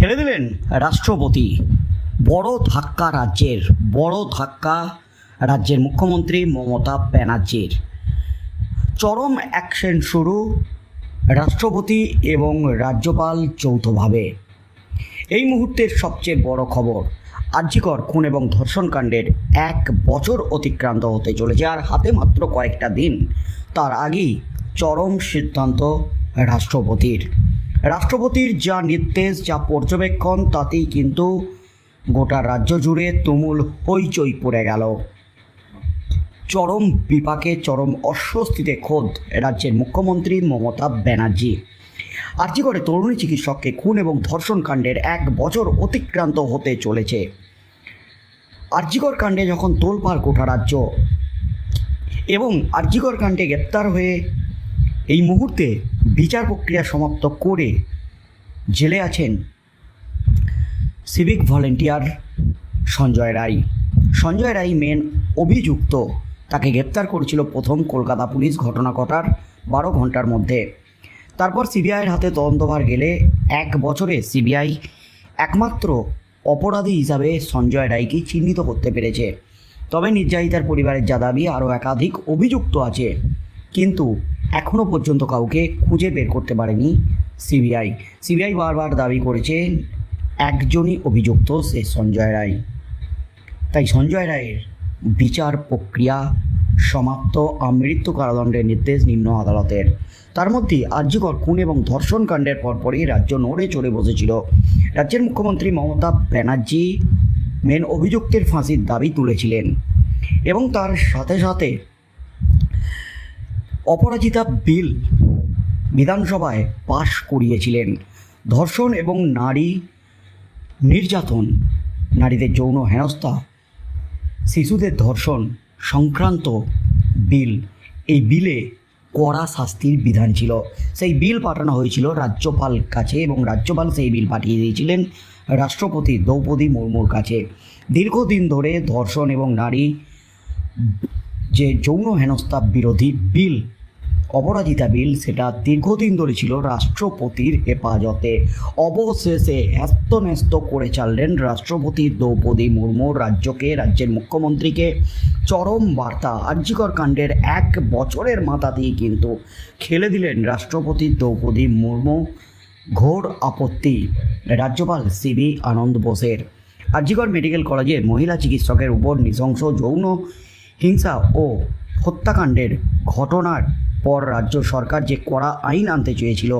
খেলে দিলেন? রাষ্ট্রপতি, বড় ধাক্কা রাজ্যের, বড় ধাক্কা রাজ্যের মুখ্যমন্ত্রী মমতা ব্যানার্জির। চরম অ্যাকশন শুরু রাষ্ট্রপতি এবং রাজ্যপাল যৌথভাবে। এই মুহূর্তের সবচেয়ে বড় খবর, আর্যিকর খুন এবং ধর্ষণকাণ্ডের এক বছর অতিক্রান্ত হতে চলেছে আর হাতে মাত্র কয়েকটা দিন। তার আগেই চরম সিদ্ধান্ত রাষ্ট্রপতির। রাষ্ট্রপতির যা নির্দেশ, যা পর্যবেক্ষণ, তাতেই কিন্তু গোটা রাজ্য জুড়ে তুমুল হইচই পড়ে গেল। চরম বিপাকে, চরম অস্বস্তিতে খোদ রাজ্যের মুখ্যমন্ত্রী মমতা ব্যানার্জি। আর্জি করে তরুণী চিকিৎসককে খুন এবং ধর্ষণ কাণ্ডের এক বছর অতিক্রান্ত হতে চলেছে। আর্জিকর কাণ্ডে যখন তোলপাড় গোটা রাজ্য এবং আর্জিকর কাণ্ডে গ্রেপ্তার হয়ে এই মুহূর্তে বিচার প্রক্রিয়া সমাপ্ত করে জেলে আছেন civic volunteer Sanjay Roy. Sanjay Roy main অভিযুক্ত। তাকে গ্রেপ্তার করেছিল প্রথম কলকাতা পুলিশ ঘটনা ঘটার বারো ঘণ্টার মধ্যে। তারপর সিবিআইয়ের হাতে তদন্তভার গেলে এক বছরে সিবিআই একমাত্র অপরাধী হিসাবে সঞ্জয় রায়কে চিহ্নিত করতে পেরেছে। তবে নির্যাতিতার পরিবারের যা দাবি, আরও একাধিক অভিযুক্ত আছে। কিন্তু এখনও পর্যন্ত কাউকে খুঁজে বের করতে পারেনি সিবিআই। সিবিআই বারবার দাবি করেছে একজনই অভিযুক্ত সে সঞ্জয় রায়। তাই সঞ্জয় রায়ের বিচার প্রক্রিয়া সমাপ্ত, আমৃত্যু কারাদণ্ডের নির্দেশ নিম্ন আদালতের। তার মধ্যে আর্যকর খুন এবং ধর্ষণ কাণ্ডের পরপরই রাজ্য নড়ে চড়ে বসেছিল। রাজ্যের মুখ্যমন্ত্রী মমতা ব্যানার্জি মেন অভিযুক্তের ফাঁসির দাবি তুলেছিলেন এবং তার সাথে সাথে অপরাজিতা বিল বিধানসভায় পাশ করিয়েছিলেন। ধর্ষণ এবং নারী নির্যাতন, নারীদের যৌন হেনস্থা, শিশুদের ধর্ষণ সংক্রান্ত বিল। এই বিলে কড়া শাস্তির বিধান ছিল। সেই বিল পাঠানো হয়েছিল রাজ্যপাল কাছে এবং রাজ্যপাল সেই বিল পাঠিয়ে দিয়েছিলেন রাষ্ট্রপতি দ্রৌপদী মুর্মুর কাছে। দীর্ঘদিন ধরে ধর্ষণ এবং নারী যে যৌন হেনস্থা বিরোধী বিল অপরাজিতা বিল সেটা দীর্ঘদিন ধরে ছিল রাষ্ট্রপতির হেফাজতে। অবশেষে হ্যাস্তন্যস্ত করে চাললেন রাষ্ট্রপতি দ্রৌপদী মুর্মু রাজ্যকে, রাজ্যের মুখ্যমন্ত্রীকে। চরম বার্তা, আর্যিকর কাণ্ডের এক বছরের মাথা দিয়ে কিন্তু খেলে দিলেন রাষ্ট্রপতি দ্রৌপদী মুর্মু। ঘোর আপত্তি, রাজ্যপাল সিবি আনন্দ বোসের। আর্যিকর মেডিকেল কলেজে মহিলা চিকিৎসকের উপর নৃশংস যৌন হিংসা ও হত্যাকাণ্ডের ঘটনার পর রাজ্য সরকার যে কড়া আইন আনতে চেয়েছিল,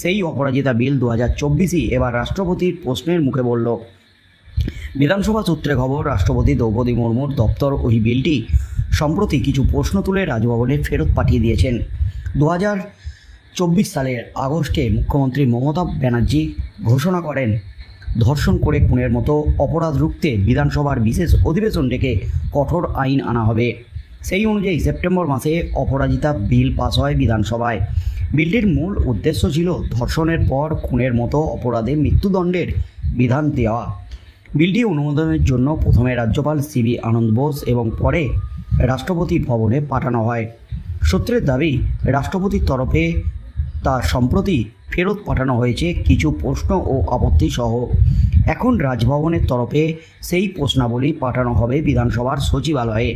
সেই অপরাজিতা বিল দু হাজার চব্বিশই এবার রাষ্ট্রপতির প্রশ্নের মুখে বলল। বিধানসভা সূত্রে খবর, রাষ্ট্রপতি দ্রৌপদী মুর্মুর দপ্তর ওই বিলটি সম্প্রতি কিছু প্রশ্ন তুলে রাজভবনে ফেরত পাঠিয়ে দিয়েছেন। দু হাজার চব্বিশ সালের আগস্টে মুখ্যমন্ত্রী মমতা ব্যানার্জি ঘোষণা করেন, ধর্ষণ করে খুনের মতো অপরাধ রুখতে বিধানসভার বিশেষ অধিবেশন ডেকে কঠোর আইন আনা হবে। সেই অনুযায়ী সেপ্টেম্বর মাসে অপরাজিতা বিল পাস হয় বিধানসভায়। বিলটির মূল উদ্দেশ্য ছিল ধর্ষণের পর খুনের মতো অপরাধে মৃত্যুদণ্ডের বিধান দেওয়া। বিলটি অনুমোদনের জন্য প্রথমে রাজ্যপাল সিবি আনন্দ বোস এবং পরে রাষ্ট্রপতি ভবনে পাঠানো হয়। সূত্রের দাবি, রাষ্ট্রপতির তরফে তা সম্প্রতি ফেরত পাঠানো হয়েছে কিছু প্রশ্ন ও আপত্তি সহ। এখন রাজভবনের তরফে সেই প্রশ্নাবলী পাঠানো হবে বিধানসভার সচিবালয়ে।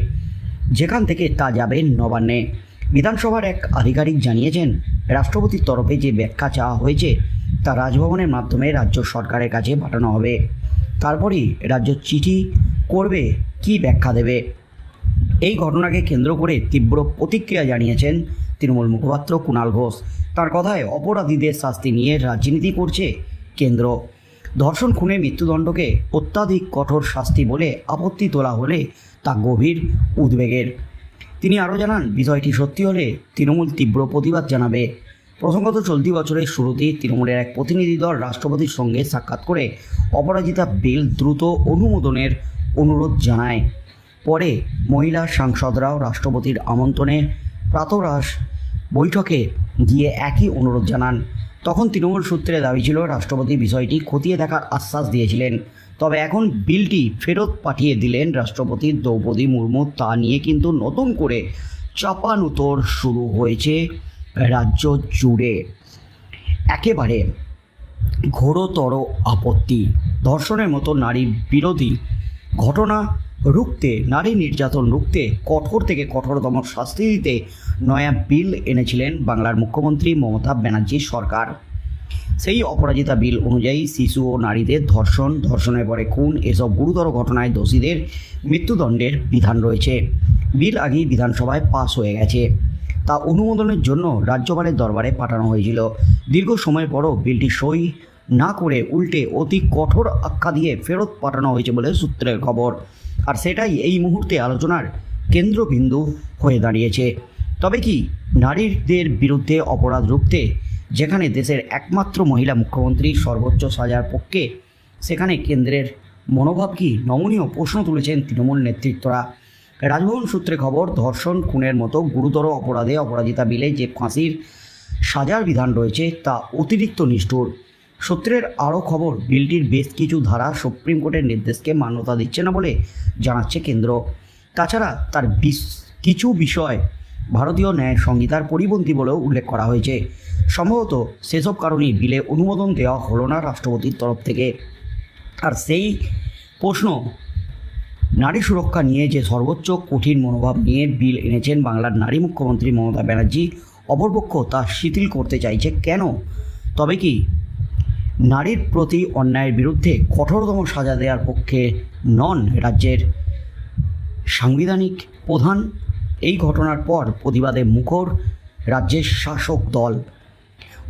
যেখান থেকে তা যাবে নবান্নে। বিধানসভার এক আধিকারিক জানিয়েছেন, রাষ্ট্রপতির তরফে যে ব্যাখ্যা চাওয়া হয়েছে, তা রাজভবনের মাধ্যমে রাজ্য সরকারের কাছে পাঠানো হবে। তারপরই রাজ্য চিঠি করবে, কি ব্যাখ্যা দেবে? এই ঘটনাকে কেন্দ্র করে তীব্র প্রতিক্রিয়া জানিয়েছেন তৃণমূল মুখপাত্র কুণাল ঘোষ। তার কথায় অপরাধীদের শাস্তি নিয়ে রাজনীতি করছে কেন্দ্র। ধর্ষণ, খুনে, মৃত্যুদণ্ডকে অত্যাধিক কঠোর শাস্তি বলে আপত্তি তোলা হলে তা গভীর উদ্বেগের। তিনি আরও জানান, বিষয়টি সত্যি হলে তৃণমূল তীব্র প্রতিবাদ জানাবে। প্রসঙ্গত, চলতি বছরের শুরুতেই তৃণমূলের এক প্রতিনিধি দল রাষ্ট্রপতির সঙ্গে সাক্ষাৎ করে অপরাজিতা বিল দ্রুত অনুমোদনের অনুরোধ জানায়। পরে মহিলা সাংসদরাও রাষ্ট্রপতির আমন্ত্রণে প্রাতরাস বৈঠকে গিয়ে একই অনুরোধ জানান। তখন তৃণমূল সূত্রে দাবি ছিল, রাষ্ট্রপতি বিষয়টি খতিয়ে দেখার আশ্বাস দিয়েছিলেন। তবে এখন বিলটি ফেরত পাঠিয়ে দিলেন রাষ্ট্রপতি দ্রৌপদী মুর্মু। তা নিয়ে কিন্তু নতুন করে চাপানুতর শুরু হয়েছে রাজ্য জুড়ে। একেবারে ঘোরতর আপত্তি। ধর্ষণের মতো নারী বিরোধী ঘটনা রুখতে, নারী নির্যাতন রুখতে, কঠোর থেকে কঠোরতম শাস্তি দিতে নয়া বিল এনেছিলেন বাংলার মুখ্যমন্ত্রী মমতা ব্যানার্জি সরকার। সেই অপরাজিতা বিল অনুযায়ী শিশু ও নারীদের ধর্ষণ, ধর্ষণের পরে খুন এসব গুরুতর ঘটনায় দোষীদের মৃত্যুদণ্ডের বিধান রয়েছে। বিল আগেই বিধানসভায় পাশ হয়ে গেছে। তা অনুমোদনের জন্য রাজ্যপালের দরবারে পাঠানো হয়েছিল। দীর্ঘ সময় পরও বিলটি সই না করে উল্টে অতি কঠোর আখ্যা দিয়ে ফেরত পাঠানো হয়েছে বলে সূত্রের খবর। আর সেটাই এই মুহূর্তে আলোচনার কেন্দ্রবিন্দু হয়ে দাঁড়িয়েছে। তবে কি নারীদের বিরুদ্ধে অপরাধ রুখতে যেখানে দেশের একমাত্র মহিলা মুখ্যমন্ত্রী সর্বোচ্চ সাজার পক্ষে সেখানে কেন্দ্রের মনোভাব কি নমনীয় প্রশ্ন তুলেছেন তৃণমূল নেতৃত্বরা। রাজভবন সূত্রে খবর, ধর্ষণ খুনের মতো গুরুতর অপরাধে অপরাজিতা বিলে যে ফাঁসির সাজার বিধান রয়েছে তা অতিরিক্ত নিষ্ঠুর। সূত্রের আরও খবর, বিলটির বেশ কিছু ধারা সুপ্রিম কোর্টের নির্দেশকে মান্যতা দিচ্ছে না বলে জানাচ্ছে কেন্দ্র। তাছাড়া তার কিছু বিষয় ভারতীয় ন্যায় সংহিতার পরিপন্থী বলেও উল্লেখ করা হয়েছে। সম্ভবত সেসব কারণেই বিলে অনুমোদন দেওয়া হলো না রাষ্ট্রপতির তরফ থেকে। আর সেই প্রশ্ন, নারী সুরক্ষা নিয়ে যে সর্বোচ্চ কঠিন মনোভাব নিয়ে বিল এনেছেন বাংলার নারী মুখ্যমন্ত্রী মমতা ব্যানার্জি, অপরপক্ষ তা শিথিল করতে চাইছে কেন? তবে কি নারীর প্রতি অন্যায়ের বিরুদ্ধে কঠোরতম সাজা দেওয়ার পক্ষে নন রাজ্যের সাংবিধানিক প্রধান? এই ঘটনার পর প্রতিবাদে মুখর রাজ্যের শাসক দল।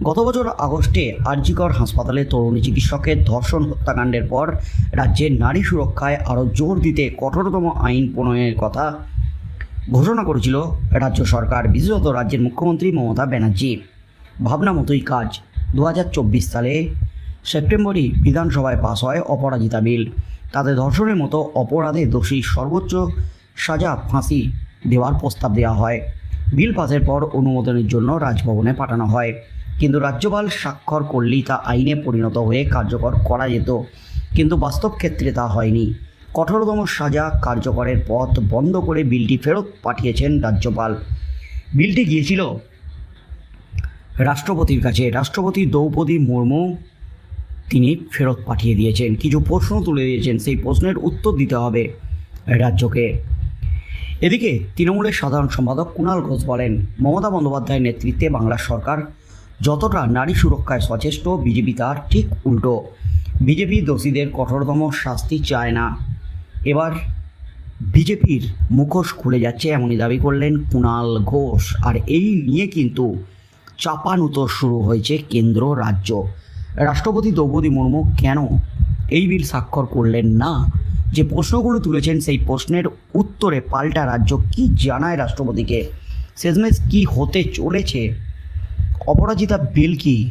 গত বছর আগস্টে আরজিকর হাসপাতালে তরুণী চিকিৎসকের ধর্ষণ হত্যাকাণ্ডের পর রাজ্যের নারী সুরক্ষায় আরও জোর দিতে কঠোরতম আইন প্রণয়নের কথা ঘোষণা করেছিল রাজ্য সরকার, বিশেষত রাজ্যের মুখ্যমন্ত্রী মমতা ব্যানার্জি। ভাবনা মতোই কাজ। দু হাজার চব্বিশ সালে সেপ্টেম্বরই বিধানসভায় পাস হয় অপরাজিতা বিল তাতে ধর্ষণের মতো অপরাধে দোষী সর্বোচ্চ সাজা, ফাঁসি দেওয়ার প্রস্তাব দেওয়া হয়। বিল পাসের পর অনুমোদনের জন্য রাজভবনে পাঠানো হয়। কিন্তু রাজ্যপাল স্বাক্ষর করলেই তা আইনে পরিণত হয়ে কার্যকর করা যেত। কিন্তু বাস্তব ক্ষেত্রে তা হয়নি। কঠোরতম সাজা কার্যকরের পথ বন্ধ করে বিলটি ফেরত পাঠিয়েছেন রাজ্যপাল। বিলটি গিয়েছিল রাষ্ট্রপতির কাছে। রাষ্ট্রপতি দ্রৌপদী মুর্মু তিনি ফেরত পাঠিয়ে দিয়েছেন। কিছু প্রশ্ন তুলে দিয়েছেন। সেই প্রশ্নের উত্তর দিতে হবে রাজ্যকে। এদিকে তৃণমূলের সাধারণ সম্পাদক কুণাল ঘোষ বলেন, মমতা বন্দ্যোপাধ্যায়ের নেতৃত্বে বাংলার সরকার যতটা নারী সুরক্ষায় সচেষ্ট, বিজেপি তার ঠিক উল্টো। বিজেপি দোষীদের কঠোরতম শাস্তি চায় না। এবার বিজেপির মুখোশ খুলে যাচ্ছে এমনই দাবি করলেন কুণাল ঘোষ। আর এই নিয়ে কিন্তু চাপানুতর শুরু হয়েছে কেন্দ্র, রাজ্য। রাষ্ট্রপতি দ্রৌপদী মুর্মু কেন এই বিল স্বাক্ষর করলেন না? যে প্রশ্নগুলো তুলেছেন সেই প্রশ্নের উত্তরে পাল্টা রাজ্য কি জানায় রাষ্ট্রপতিকে? শেষমেশ কি হতে চলেছে? অপরাজিতা বিল কি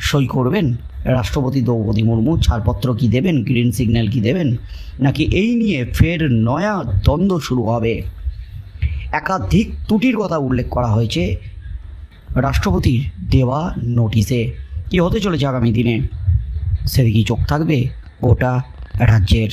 সই করবেন? রাষ্ট্রপতি দ্রৌপদী মুর্মু ছাড়পত্র কি দেবেন? গ্রিন সিগন্যাল কি দেবেন? নাকি এই নিয়ে ফের নয়া দ্বন্দ্ব শুরু হবে? একাধিক ত্রুটির কথা উল্লেখ করা হয়েছে রাষ্ট্রপতির দেওয়া নোটিশে। কি হতে চলেছে আগামী দিনে? সেদিকেই চোখ থাকবে। গোটা রাজ্যের